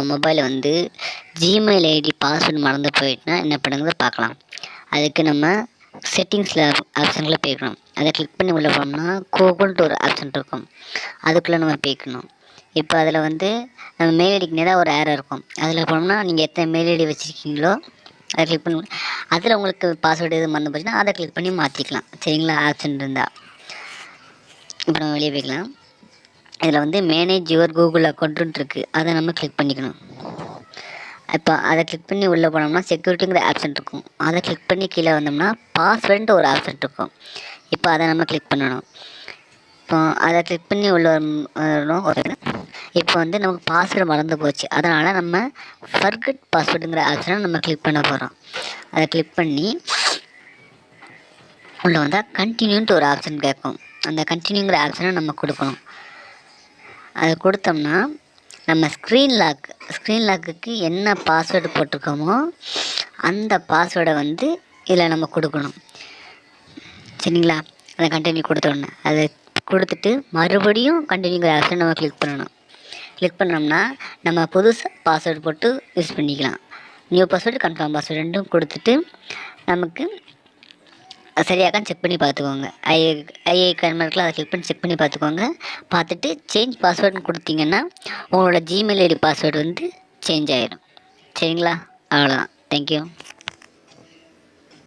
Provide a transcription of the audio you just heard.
நம்ம மொபைலில் வந்து ஜிமெயில் ஐடி பாஸ்வேர்டு மறந்து போயிட்டுனா என்ன பண்ணுங்கிறத பார்க்கலாம். அதுக்கு நம்ம செட்டிங்ஸில் ஆப்ஷனுக்குள்ளே போய்க்கணும் அதை கிளிக் பண்ணி உள்ளே போனோம்னா கூகுள்ன்ட்டு ஒரு ஆப்ஷன் இருக்கும். அதுக்குள்ளே நம்ம போய்க்கணும் இப்போ அதில் வந்து நம்ம மெயில் ஐடிக்கு நேராக ஒரு ஏரோ இருக்கும். அதில் போனோம்னா நீங்கள் எத்தனை மெயில் ஐடி வச்சுருக்கீங்களோ அதை கிளிக் பண்ணி அதில் உங்களுக்கு பாஸ்வேர்டு எது மறந்து போச்சுன்னா அதை கிளிக் பண்ணி மாற்றிக்கலாம் சரிங்களா? ஆப்ஷன் இருந்தால் இப்போ நம்ம வெளியே போய்க்கலாம். இதில் வந்து மேனேஜ் யுவர் கூகுள் அக்கௌண்ட்டுன்னு இருக்குது அதை நம்ம கிளிக் பண்ணிக்கணும். இப்போ அதை கிளிக் பண்ணி உள்ளே போனோம்னா செக்யூரிட்டிங்கிற ஆப்ஷன் இருக்கும். அதை கிளிக் பண்ணி கீழே வந்தோம்னா பாஸ்வேர்டுன்ட்டு ஒரு ஆப்ஷன் இருக்கும். இப்போ அதை நம்ம கிளிக் பண்ணணும். இப்போ அதை கிளிக் பண்ணி உள்ள வரணும் ஒரு இப்போ வந்து நமக்கு பாஸ்வேர்டு மறந்து போச்சு. அதனால் நம்ம ஃபர்கட் பாஸ்வேர்டுங்கிற ஆப்ஷனை நம்ம கிளிக் பண்ண போகிறோம் அதை கிளிக் பண்ணி உள்ளே வந்தால் கண்டினியூன்ட்டு ஒரு ஆப்ஷன் கேட்கும். அந்த கண்டினியூங்கிற ஆப்ஷனை நம்ம கொடுக்கணும். அதை கொடுத்தோம்னா நம்ம ஸ்க்ரீன் லாக் ஸ்க்ரீன் லாக்குக்கு என்ன பாஸ்வேர்டு போட்டிருக்கோமோ அந்த பாஸ்வேர்டை வந்து இதில் நம்ம கொடுக்கணும். சரிங்களா? அதை கண்டினியூ கொடுத்த அதை கொடுத்துட்டு மறுபடியும் கண்டினியூங்கிற ஆப்ஷன் நம்ம கிளிக் பண்ணணும். கிளிக் பண்ணோம்னா நம்ம புதுசாக பாஸ்வேர்டு போட்டு யூஸ் பண்ணிக்கலாம். நியூ பாஸ்வேர்டு கன்ஃபார்ம் பாஸ்வேர்டு ரெண்டும் கொடுத்துட்டு நமக்கு சரியாக செக் பண்ணி பார்த்துக்கோங்க. ஐ ஐஏ கன்மர்க்கில் அதை கிளிக் பண்ணி செக் பண்ணி பார்த்துக்கோங்க. பார்த்துட்டு சேஞ்ச் பாஸ்வேர்டுன்னு கொடுத்தீங்கன்னா உங்களோட ஜிமெயில் ஐடி பாஸ்வேர்டு வந்து சேஞ்ச் ஆகிடும் சரிங்களா? அவ்வளோதான் தேங்க்யூ